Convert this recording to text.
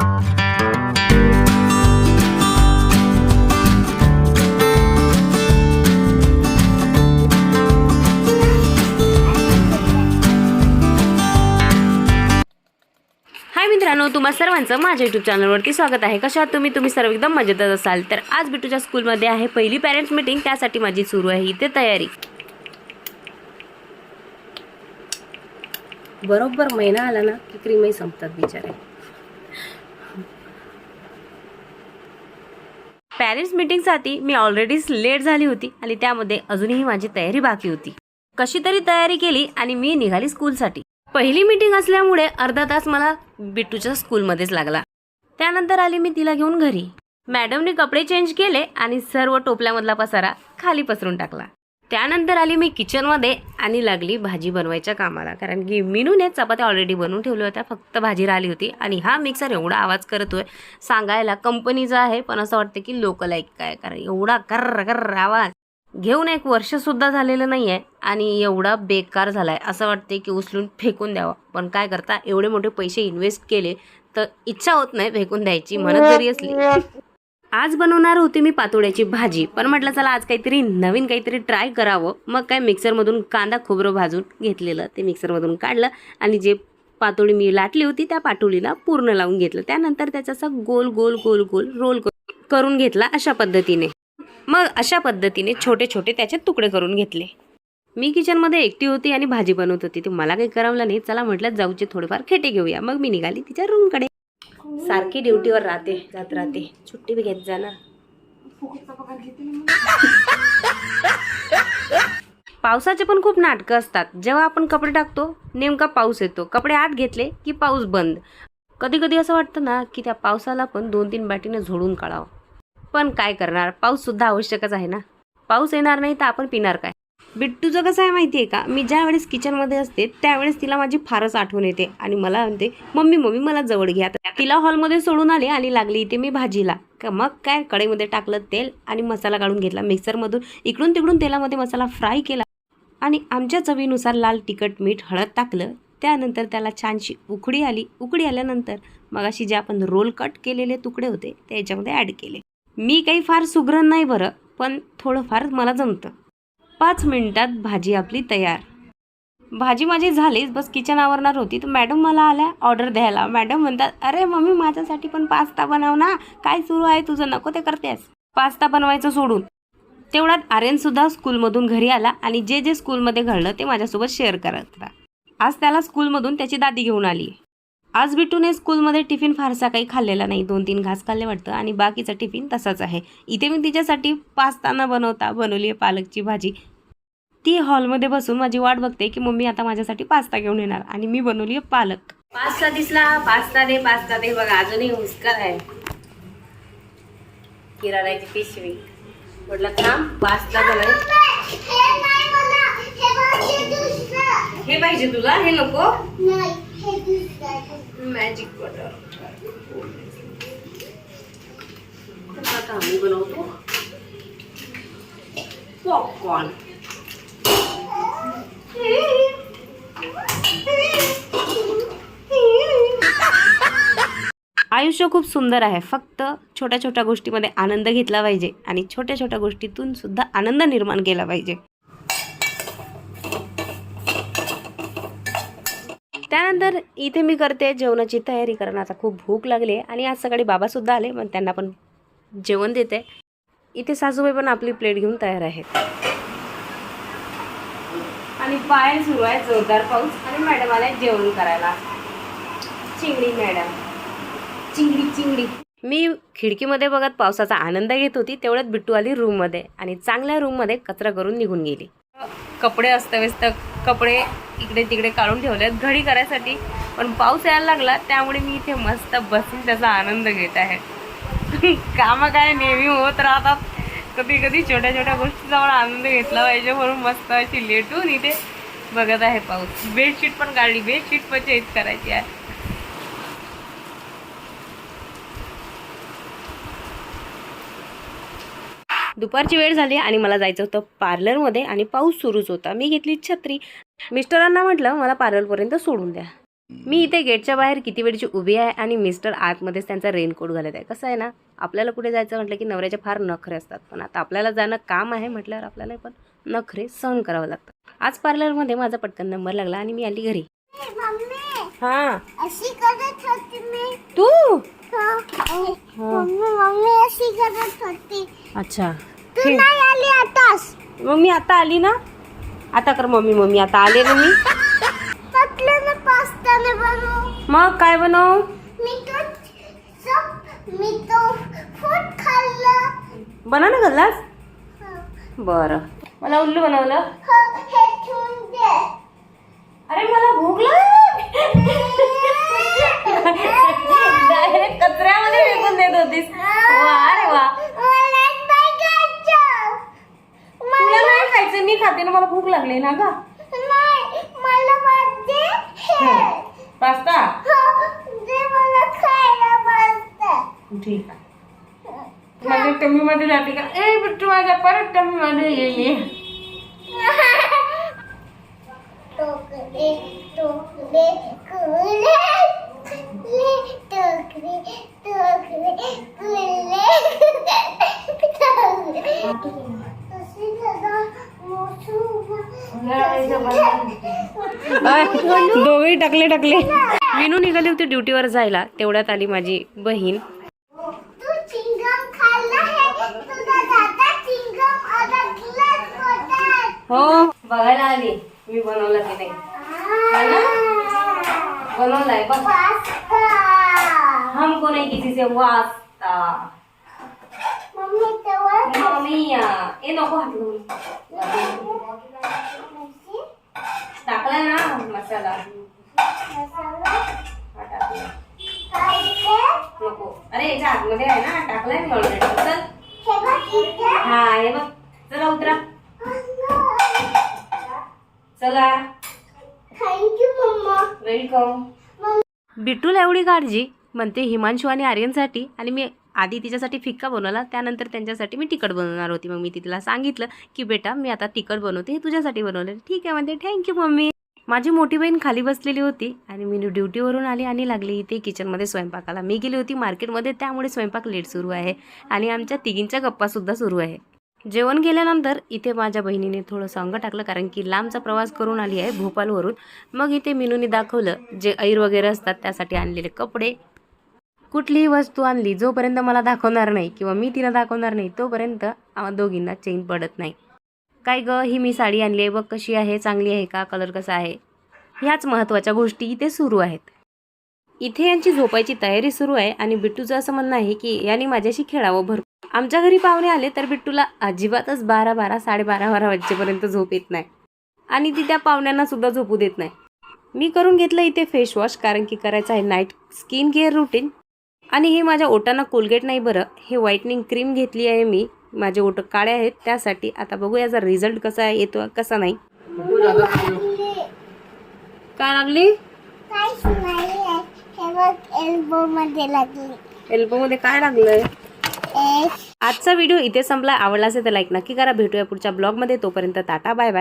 हाय मित्रांनो तुम्हा सर्वांचं माझ्या यूट्यूब चॅनलवरती स्वागत आहे. कशा तुम्ही? तुम्ही सर्व एकदम मजेतच असाल. तर आज बिटूच्या स्कूलमध्ये आहे पहिली पॅरेंट्स मीटिंग त्यासाठी माझी सुरू आहे इथे तयारी. बरोबर महिना आला ना की क्रीमही संपतात बिचारे. पॅरेंट्स मीटिंगसाठी मी ऑलरेडीच लेट झाली होती आणि त्यामध्ये अजूनही माझी तयारी बाकी होती. कशी तरी तयारी केली आणि मी निघाली स्कूलसाठी. पहिली मीटिंग असल्यामुळे अर्धा तास मला बिट्टूच्या स्कूलमध्येच लागला. त्यानंतर आली मी तिला घेऊन घरी. मॅडमने कपडे चेंज केले आणि सर्व टोपल्यामधला पसारा खाली पसरून टाकला. त्यानंतर आली मी किचनमध्ये आणि लागली भाजी बनवायच्या कामाला. कारण की मिनूने चपात्या ऑलरेडी बनवून ठेवल्या होत्या फक्त भाजी राहिली होती. आणि हा मिक्सर एवढा आवाज करतोय सांगायला कंपनीचा आहे पण असं वाटतं की लोकल ऐक काय? कारण एवढा कर्र कर्र आवाज. घेऊन एक वर्ष सुद्धा झालेलं नाही आहे आणि एवढा बेकार झालाय. असं वाटते की उचलून फेकून द्यावा. पण काय करता एवढे मोठे पैसे इन्व्हेस्ट केले तर इच्छा होत नाही फेकून द्यायची. म्हणत जरी असली आज बनवणार होती मी पातोड्याची भाजी पण म्हटलं चला आज काहीतरी नवीन काहीतरी ट्राय करावं. मग काय मिक्सरमधून कांदा खोबरं भाजून घेतलेलं. ते मिक्सरमधून काढलं आणि जे पातोडी मी लाटली होती त्या पाटोळीला पूर्ण लावून घेतलं. त्यानंतर त्याचा असा गोल गोल गोल गोल रोल करून घेतला अशा पद्धतीने. मग अशा पद्धतीने छोटे छोटे त्याचे तुकडे करून घेतले. मी किचनमध्ये एकटी होती आणि भाजी बनवत होती. ती मला काही करावलं नाही. चला म्हटलं जाऊचे थोडेफार खेटे घेऊया. मग मी निघाली तिच्या रूमकडे सारखी ड्युटीवर राहते जात राहते. सुट्टी बी घेत जा ना. पावसाचे पण खूप नाटकं असतात. जेव्हा आपण कपडे टाकतो नेमका पाऊस येतो. कपडे आत घेतले की पाऊस बंद. कधी कधी असं वाटतं ना की त्या पावसाला पण दोन तीन बॅटीने झोडून काढावं. पण काय करणार? पाऊस सुद्धा आवश्यकच आहे ना. पाऊस येणार नाही तर आपण पिणार काय? बिट्टूचं कसं आहे माहिती आहे का? मी ज्या वेळेस किचनमध्ये असते त्यावेळेस तिला माझी फारच आठवण येते. आणि मला म्हणते मम्मी मम्मी मला जवळ घ्या. तिला हॉलमध्ये सोडून आले आणि लागली इथे मी भाजीला. का मग काय? कढईमध्ये टाकलं तेल आणि मसाला काढून घेतला. मिक्सरमधून इकडून तिकडून तेलामध्ये मसाला फ्राय केला. आणि आमच्या चवीनुसार लाल तिखट मीठ हळद टाकलं. त्यानंतर त्याला छानशी उकडी आली. उकडी आल्यानंतर मग अशी जे आपण रोल कट केलेले तुकडे होते ते याच्यामध्ये ॲड केले. मी काही फार सुगरण नाही बरं पण थोडंफार मला जमतं. पाच मिनटात भाजी आपली तयार. भाजी माझी झालीच बस किचन आवरणार होती तर मॅडम मला आल्या ऑर्डर द्यायला. मॅडम म्हणतात अरे मम्मी माझ्यासाठी पण पास्ता बनव ना. काय सुरू आहे तुझं? नको ते करतेस. पास्ता बनवायचं सोडून. तेवढ्यात आर्यनसुद्धा स्कूलमधून घरी आला आणि जे जे स्कूलमध्ये घडलं ते माझ्यासोबत शेअर करत होता. आज त्याला स्कूलमधून त्याची दादी घेऊन आली. आज बिटूने स्कूलमध्ये टिफिन फारसा काही खाल्लेला नाही. दोन तीन घास खाल्ले वाटतं आणि बाकीचा टिफिन तसाच आहे. इथे मी तिच्यासाठी पास्ता न बनवता बनवली आहे पालकची भाजी. ती हॉलमध्ये बसून माझी वाट बघते की मम्मी आता माझ्यासाठी पास्ता घेऊन येणार. आणि मी बनवली आहे पालक. पास्ता दिसला पास्ता दे पास्ता दे. बघा अजूनही हुस्कर आहे. किराणाची पिशवी. म्हटलं थांब पास्ता बनव हे पाहिजे तुला? हे नको? मॅजिक बटर आता आम्ही बनवतो पॉपकॉर्न आयुष्य खूप सुंदर आहे. फक्त छोट्या छोट्या गोष्टीमध्ये आनंद घेतला पाहिजे आणि छोट्या छोट्या गोष्टीतून सुद्धा आनंद निर्माण केला पाहिजे. त्यानंतर इथे मी करते जेवणाची तयारी कारण आता खूप भूक लागली आहे आणि आज सकाळी बाबासुद्धा आले पण त्यांना पण जेवण देते. इथे सासूबाई पण आपली प्लेट घेऊन तयार आहेत. आणि बाहेर सुरू आहे जोरदार पाऊस आणि मॅडम आल्या जेवण करायला. चिंगडी मॅडम. चिंगडी चिंगडी. मी खिडकीमध्ये बघत पावसाचा आनंद घेत होती तेवढ्यात बिट्टू आली रूममध्ये आणि चांगल्या रूममध्ये कचरा करून निघून गेली. कपडे अस्तव्यस्त कपडे इकडे तिकडे काढून ठेवलेत घडी करायसाठी. पण पाऊस यायला लागला त्यामुळे मी इथे मस्त बसून त्याचा आनंद घेत आहे. कामं काय नेहमी होत राहतात. कधी कधी छोट्या छोट्या गोष्टीचा आनंद घेतला पाहिजे म्हणून मस्त अशी लेटून इथे बघत आहे पाऊस. बेडशीट पण काढली बेडशीट पण चेंज करायची आहे. दुपारची वेळ झाली आणि मला जायचं होतं पार्लरमध्ये आणि पाऊस सुरूच होता. मी घेतली छत्री. मिस्टरांना म्हटलं मला पार्लरपर्यंत सोडून द्या. मी इथे गेटच्या बाहेर किती वेळची उभी आहे आणि मिस्टर आतमध्येच त्यांचा रेनकोट घालत आहे. कसं आहे ना आपल्याला कुठे जायचं म्हटलं की नवऱ्याचे फार नखरे असतात. पण आता आपल्याला जाणं काम आहे म्हटल्यावर आपल्याला पण नखरे सहन करावं लागतं. आज पार्लरमध्ये माझा पटकन नंबर लागला आणि मी आली घरी. हा. तू? अशी करत होती. अच्छा. तू नाही आली आतास मग मी आता आली ना? आता कर मम्मी मम्मी आता आले ना मी? पतलं पास्ता ने बनव. मग काय बनव? मी तो सब मी तो फूड खाल्लं. बनाना घाललास बरं. मला उल्लू बनवलं. हो, हे ठेवून दे अरे मला भूक डायरेक्ट कचऱ्यामध्ये फेकून देत होतीस वा रे वा मला बघायचं तुला नाही खायचं मी खाते ना मला भूक लागली ना ग नाही मला पाहिजे हे पास्ता हो, दे मला खायला पास्ता ठीक आहे माझ्या टमी मध्ये जाते का? ए बिट्टू माझ्या परत टमी मध्ये गेली टोकले टोकले कुले कुले टोकले टोकले कुले अशी दादा दोघेही टाकले टाकले. विनू निघाली होती ड्युटीवर जायला. तेवढ्यात आली माझी बहीण तू चिंगम खाल्ला है तुझा दादा चिंगम अडकलाच पोटात हो बघायला आली. मी बनवलं की नाही. बनवलाय बघ. पास्ता हमको नहीं किसी से वाचता मम्मी तेव्हा ए नको हात टाकलाय ना मसाला. नको. अरे याच्या आतमध्ये आहे ना टाकलाय मी ऑलरेडी चल. हा हे बघ. चला उतरा. चला. थँक्यू मम्मा वेलकम बिट्टूला एवढी काळजी म्हणते हिमांशू आणि आर्यनसाठी आणि मी आधी तिच्यासाठी फिक्का बनवला त्यानंतर त्यांच्यासाठी मी तिखट बनवणार होती. मग मी तिला सांगितलं की बेटा मी आता तिखट बनवते हे तुझ्यासाठी बनवलं ठीक आहे म्हणते थँक्यू मम्मी. माझी मोठी बहीण खाली बसलेली होती आणि मी ड्युटीवरून आली आणि लागली इथे किचनमध्ये स्वयंपाकाला. मी गेली होती मार्केटमध्ये त्यामुळे स्वयंपाक लेट सुरू आहे आणि आमच्या तिघींच्या गप्पासुद्धा सुरू आहे. जेवण गेल्यानंतर इथे माझ्या बहिणीने थोडंसं अंग टाकलं कारण की लांबचा प्रवास करून आली आहे भोपालवरून. मग इथे मिनूने दाखवलं जे ऐर वगैरे असतात त्यासाठी आणलेले कपडे. कुठलीही वस्तू आणली जोपर्यंत मला दाखवणार नाही किंवा मी तिला दाखवणार नाही तोपर्यंत आम्हा दोघींना चेन पडत नाही. काय ग ही मी साडी आणली आहे बघ कशी आहे चांगली आहे का कलर कसा आहे? ह्याच महत्त्वाच्या गोष्टी इथे सुरू आहेत. इथे यांची झोपायची तयारी सुरू आहे आणि बिट्टूचं असं म्हणणं आहे की यांनी माझ्याशी खेळावं भरपूर. आमच्या घरी पाहुणे आले तर बिट्टूला अजिबातच बारा बारा साडेबारा बारा वाजेपर्यंत झोप येत नाही. आणि ती त्या पाहुण्यांना सुद्धा झोपू देत नाही. मी करून घेतलं इथे फेस वॉश कारण की करायचं आहे नाईट स्किन केअर रुटीन आणि हे माझ्या ओटांना कोलगेट नाही बरं हे व्हाईटनिंग क्रीम घेतली आहे मी. माझे ओट काळे आहेत त्यासाठी आता बघू याचा रिझल्ट कसा आहे येतो कसा नाही. काय लागली? एल्बो मध्ये काय लागलंय? आजचा व्हिडिओ इथे संपला आवडला असेल तर लाईक नक्की करा. भेटूया पुढच्या ब्लॉगमध्ये. तोपर्यंत टाटा बाय बाय